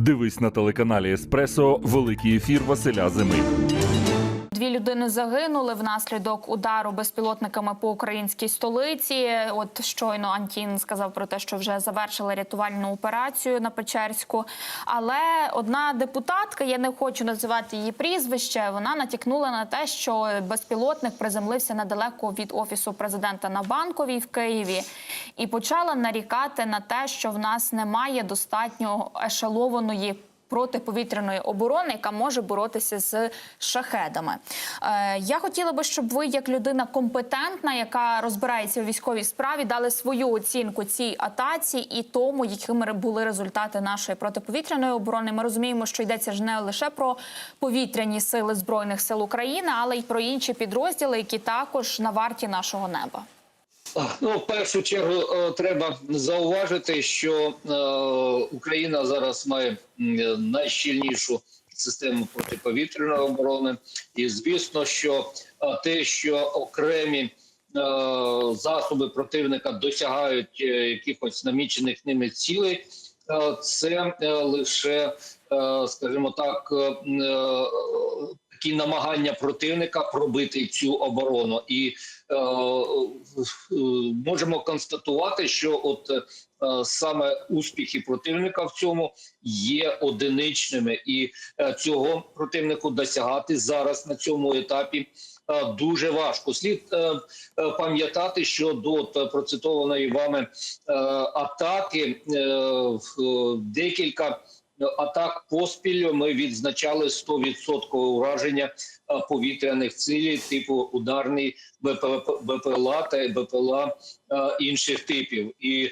Дивись на телеканалі Еспресо Великий ефір Василя Зими. Дві людини загинули внаслідок удару безпілотниками по українській столиці. От щойно Антін сказав про те, що вже завершили рятувальну операцію на Печерську. Але одна депутатка, я не хочу називати її прізвище. Вона натякнула на те, що безпілотник приземлився недалеко від офісу президента на банковій в Києві, і почала нарікати на те, що в нас немає достатньо ешелованої протиповітряної оборони, яка може боротися з шахедами. Е, я хотіла би, щоб ви, як людина компетентна, яка розбирається у військовій справі, дали свою оцінку цій атаці і тому, якими були результати нашої протиповітряної оборони. Ми розуміємо, що йдеться ж не лише про повітряні сили збройних сил України, але й про інші підрозділи, які також на варті нашого неба. Ну, в першу чергу е, треба зауважити, що е, Україна зараз має найщільнішу систему протиповітряної оборони, і звісно, що е, те, що окремі засоби противника досягають якихось намічених ними цілей, це лише, скажімо так, такі намагання противника пробити цю оборону, і е, е, можемо констатувати, що от е, саме успіхи противника в цьому є одиничними, і е, цього противнику досягати зараз на цьому етапі. е, Дуже важко слід е, е, пам'ятати, що до е, процитованої вами е, атаки е, в- декілька атак поспіль ми відзначали 100% ураження е, повітряних цілей, типу ударний БП- БПЛА та БПЛА е, інших типів. І е,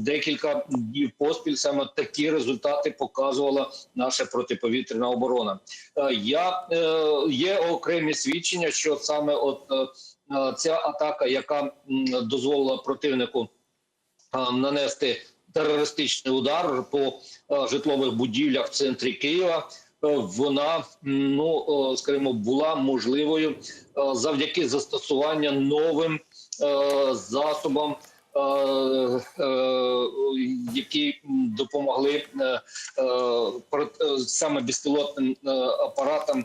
декілька днів поспіль саме такі результати показувала наша протиповітряна оборона. Я є окремі свідчення, що саме от ця атака, яка дозволила противнику нанести терористичний удар по е, житлових будівлях в центрі Києва. е, Вона ну е, скажімо, була можливою завдяки застосування новим засобам, які допомогли саме безпілотним апаратам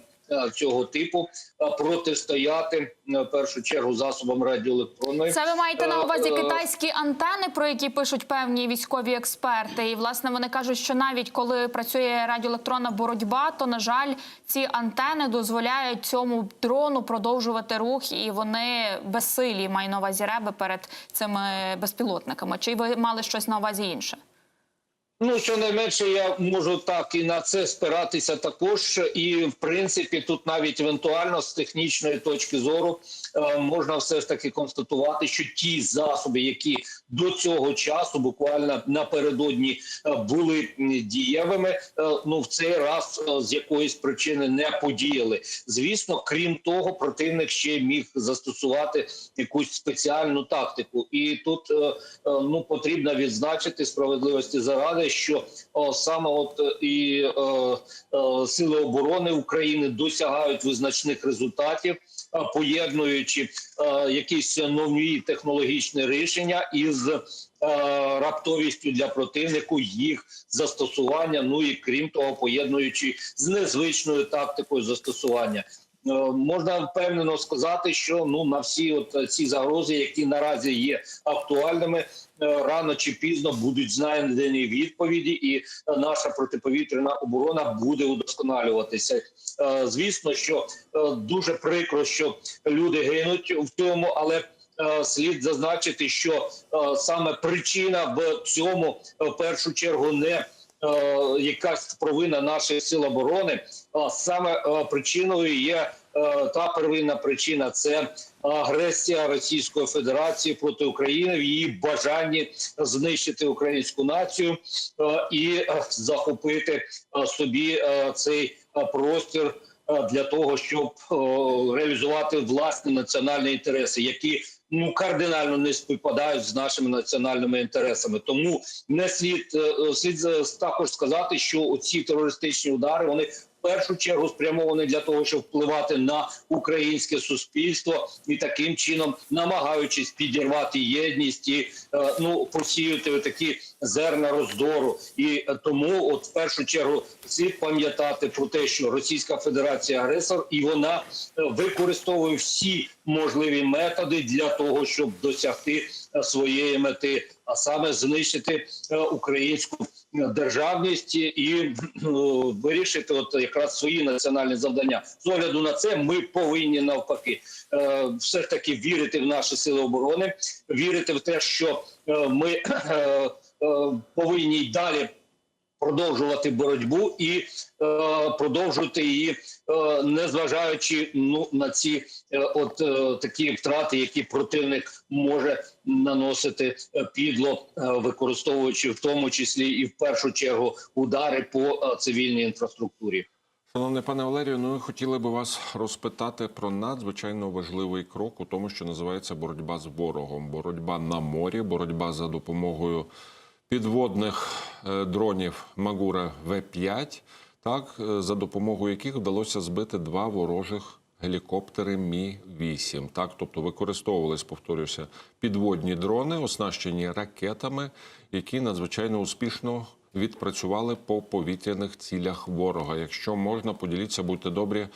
цього типу е, протистояти е, в першу чергу засобам радіоелектронної Це ви маєте на увазі Е, е, китайські антени, про які пишуть певні військові експерти. І власне вони кажуть, що навіть коли працює радіоелектронна боротьба, то на жаль, ці антени дозволяють цьому дрону продовжувати рух, і вони безсилі маю на увазі реби перед цими безпілотниками. Чи ви мали щось на увазі інше? Ну, щонайменше, я можу так і на це спиратися також. І в принципі, тут навіть евентуально з технічної точки зору е, можна все ж таки констатувати, що ті засоби, які до цього часу буквально напередодні е, були дієвими, е, ну в цей раз з якоїсь причини не подіяли. Звісно, крім того, противник ще міг застосувати якусь спеціальну тактику, і тут ну потрібно відзначити справедливості заради, що о, саме от е, і е, е, сили оборони України досягають визначних результатів, поєднуючи е, якісь нові технологічні рішення із раптовістю для противнику їх застосування. Ну і крім того, поєднуючи з незвичною тактикою застосування. Е, Можна впевнено сказати, що ну на всі от е, ці загрози, які наразі є актуальними, е, рано чи пізно будуть знайдені відповіді, і наша протиповітряна оборона буде удосконалюватися. Звісно, що дуже прикро, що люди гинуть в цьому, але слід зазначити, що саме причина в цьому в першу чергу не якась провина наших сил оборони, а саме причиною є та первинна причина це агресія Російської Федерації проти України в її бажанні знищити українську націю е, і е, захопити е, собі е, цей е, простір е, для того, щоб е, реалізувати власні національні інтереси, які ну кардинально не співпадають з нашими національними інтересами. Тому не слід е, слід е, також сказати, що оці терористичні удари вони першу чергу спрямований для того, щоб впливати на українське суспільство і таким чином намагаючись підірвати єдність і е, ну посіяти такі зерна роздору. І е, тому, от в першу чергу, слід пам'ятати про те, що Російська Федерація агресор, і вона е, використовує всі можливі методи для того, щоб досягти своєї мети, а саме знищити е, українську державність і е, вирішити от якраз свої національні завдання. З огляду на це ми повинні навпаки е, все ж таки вірити в наші сили оборони, вірити в те, що е, ми повинні й далі продовжувати боротьбу і е, продовжувати її, е, незважаючи ну на ці е, от е, такі втрати, які противник може наносити е, підло, е, використовуючи в тому числі і в першу чергу удари по е, цивільній інфраструктурі. Шановний пане Валерію, ну хотіли би вас розпитати про надзвичайно важливий крок у тому, що називається боротьба з ворогом, боротьба на морі, боротьба за допомогою підводних е, дронів Магура В-5, так е, за допомогою яких вдалося збити два ворожих гелікоптери Мі 8 Так, тобто використовувались, повторюся, підводні дрони, оснащені ракетами, які надзвичайно успішно відпрацювали по повітряних цілях ворога. Якщо можна, поділіться, будьте добрі.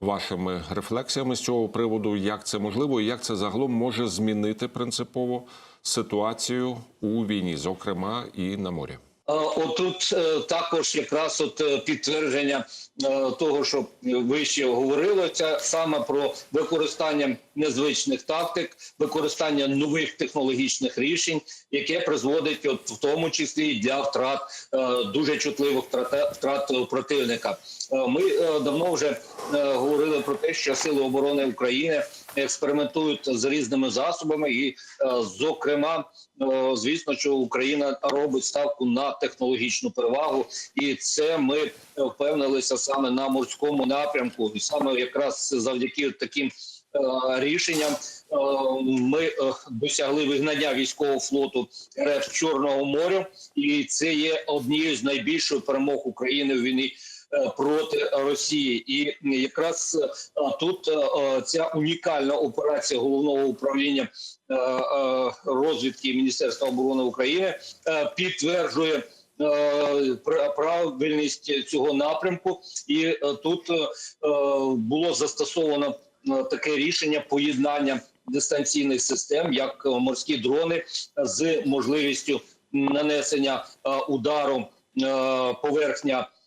Вашими рефлексіями з цього приводу, як це можливо, і як це загалом може змінити принципово ситуацію у війні, зокрема і на морі. Отут е, також якраз от е, підтвердження е, того, що ви ще говорилося саме про використання незвичних тактик, використання нових технологічних рішень, яке призводить, от в тому числі для втрат дуже чутливих втрат, противника. Ми давно вже говорили про те, що сили оборони України експериментують з різними засобами, і, е, зокрема, е, звісно, що Україна робить ставку на технологічну перевагу, і це ми впевнилися саме на морському напрямку, і саме якраз завдяки таким е, рішенням. Ми досягли вигнання військового флоту РФ Чорного моря, і це є однією з найбільших перемог України в війні проти Росії. І якраз е, тут е, ця унікальна операція головного управління е, е, розвідки Міністерства оборони України е, підтверджує. е, Правильність цього напрямку, і е, тут е, е, було застосовано е, таке рішення поєднання дистанційних систем, як е, морські дрони, з можливістю нанесення е, удару е, поверхня е,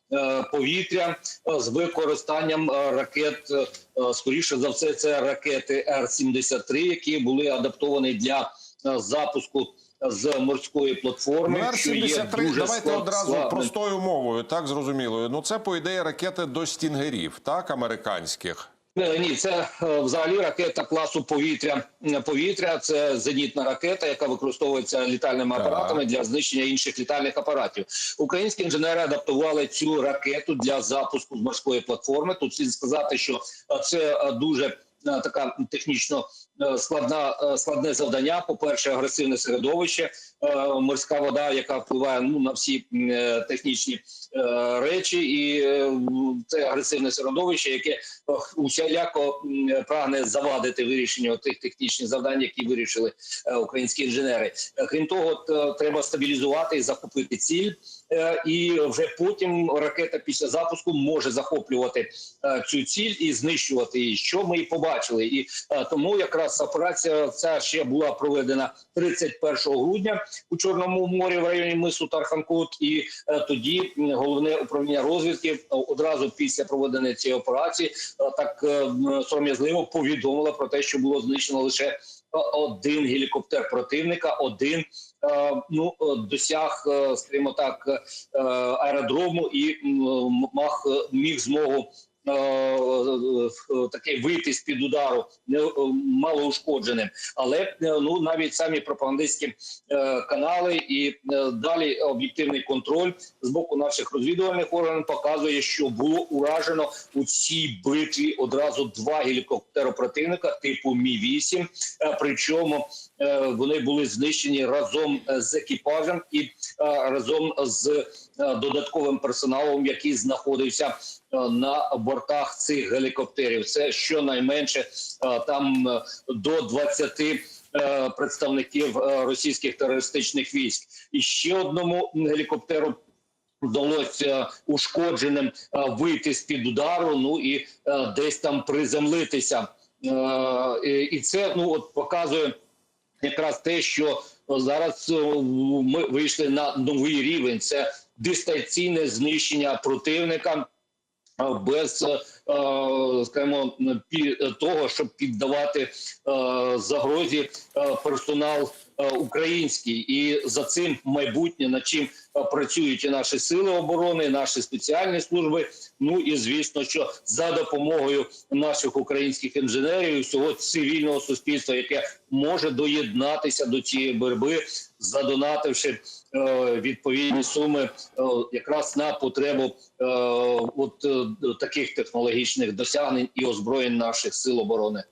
повітря е, з використанням е, ракет. е, е, Скоріше за все, це ракети Р-73, які були адаптовані для е, запуску з морської платформи. Р-73, дуже давайте склад- одразу складний. простою мовою, так зрозумілою. Ну це по ідеї ракети до стінгерів, так американських. Е, Ні, це е, взагалі ракета класу повітря. Е, Повітря це зенітна ракета, яка використовується літальними апаратами для знищення інших літальних апаратів. Українські інженери адаптували цю ракету для запуску з морської платформи. Тут слід сказати, що це дуже така технічно е, складна е, складне завдання. По перше, агресивне середовище, е, морська вода, яка впливає ну на всі технічні речі, і це агресивне середовище, яке усіляко прагне завадити вирішенню тих технічних завдань, які вирішили українські інженери. Крім того, треба стабілізувати і захопити ціль, і вже потім ракета після запуску може захоплювати е, цю ціль і знищувати її. Що ми і побачили, і е, тому якраз операція ця ще була проведена 31 грудня у Чорному морі в районі мису Тарханкут, і е, тоді головне управління розвідки е, одразу після проведення цієї операції е, так е, сором'язливо повідомило про те, що було знищено лише е, один гелікоптер противника, один е, ну е, досяг, е, скажімо так, аеродрому і мах, міг змогу е, е, такий вийти з під удару не е, малоушкодженим. Але е, ну навіть самі пропагандистські е, канали і е, далі об'єктивний контроль з боку наших розвідувальних органів показує, що було уражено у цій битві одразу два гелікоптери противника типу Мі 8 Причому е, вони були знищені разом з екіпажем і е, разом з е, додатковим персоналом, який знаходився е, на бортах цих гелікоптерів. Це щонайменше е, там е, до 20 е, представників е, російських терористичних військ. І ще одному гелікоптеру вдалося ушкодженим е, вийти з під удару. Ну і е, десь там приземлитися. Е, і- це ну от показує якраз те, що зараз е, ми вийшли на новий рівень. Це дистанційне знищення противника е, без, е, скажімо, пі- того, щоб піддавати е, загрозі е, персонал е, український, і за цим майбутнє над чим е, працюють і наші сили оборони, і наші спеціальні служби. Ну і звісно, що за допомогою наших українських інженерів всього цивільного суспільства, яке може доєднатися до цієї боротьби, задонативши е, відповідні суми е, якраз на потребу е, от е, таких технологічних досягнень і озброєнь наших сил оборони.